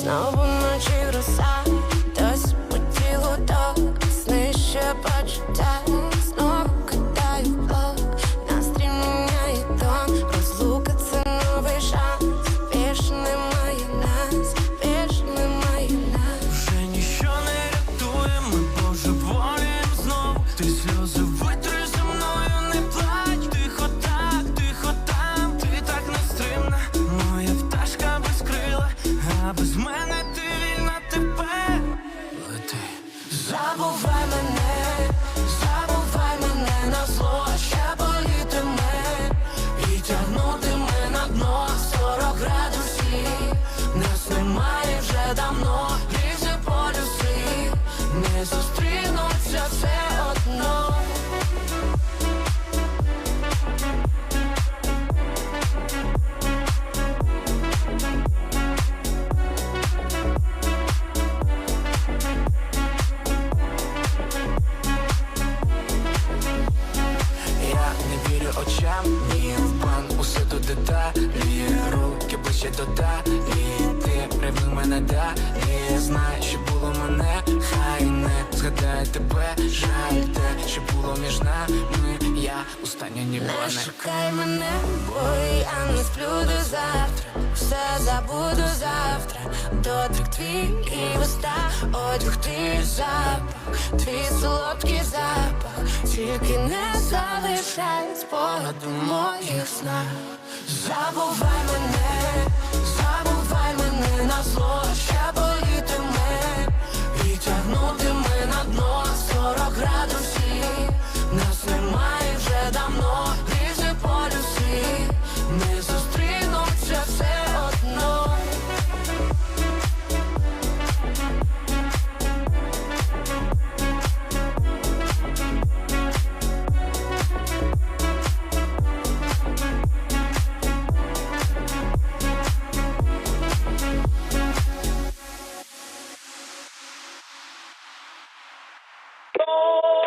знову ночі роса, досі по тілу ток, сни ще почуття, знову кидаю блок, настрій міняє тон, розлука це новий шанс, більше немає нас, більше немає не рятує, ми божеволієм знов. Ти сльози витри зі мною, не плач без мене ти вільна тепер. Лети Забувай мене, забувай мене на зло, ще болітиме. І тягнутиме на дно 40 градусів, нас немає вже давно, лізе полюси, не зустрінуться не вірю очам, ні в бан, усе до деталі. Руки ближче до далі. Ти ревнуй мене далі. Знай, що було мене, хай не згадає тебе. Жаль те, що було між нами. Я останнє Не шукай мене, бо я не сплю до завтра, все забуду завтра, дотик твій і уста, одяг твій запах, твій солодкий запах, тільки не залишай спогаду моїх снах. Забувай мене, забувай мене на зло, Lord.